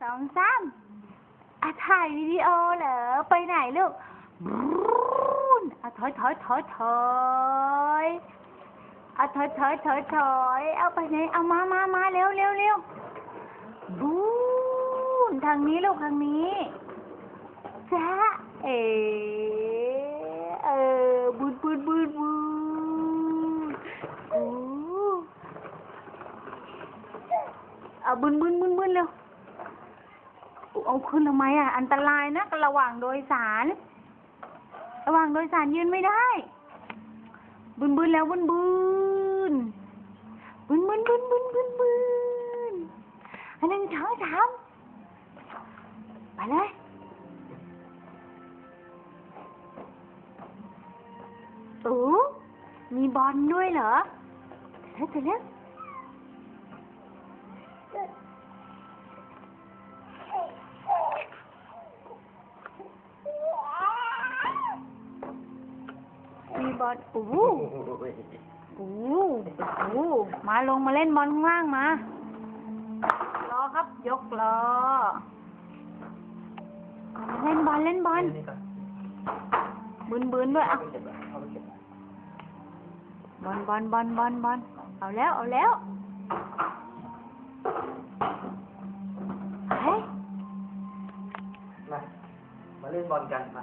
สองสามอะถ่ายวิดีโอเหรอ ไปไหนลูกบูนอะถอยถอยถอยถอยอะถอยถอยถอยถอยเอาไปไหน เอามามามาเร็วเร็วเร็วบูนทางนี้ลูกทางนี้จ้าเอเออบุดบุดบุดบุดโอ้เอาบุนบุนบุนบุนเร็ว เอาขึ้นทำไมอะ อันตรายนะระหว่างโดยสาร ระหว่างโดยสารยืนไม่ได้ บึนบึนแล้วบึนบึนบึนบึนบึนบึนบึนบึนอันหนึ่งสองสามไปเลยโอ้มีบอลด้วยเหรอเสร็จแล้ว บอลโอ้โหโอ้โหโอ้โหมาลงมาเล่นบอลข้างล่างมา รอครับ ยกรอ เล่นบอลเล่นบอลนี่ก่อนบืนบืนด้วยเอาอะไปเก็บไว้เอาไปเก็บไว้บอลบอลบอลบอลบอลเอาแล้ว เอาแล้วเฮ้ยมา มาเล่นบอลกัน มา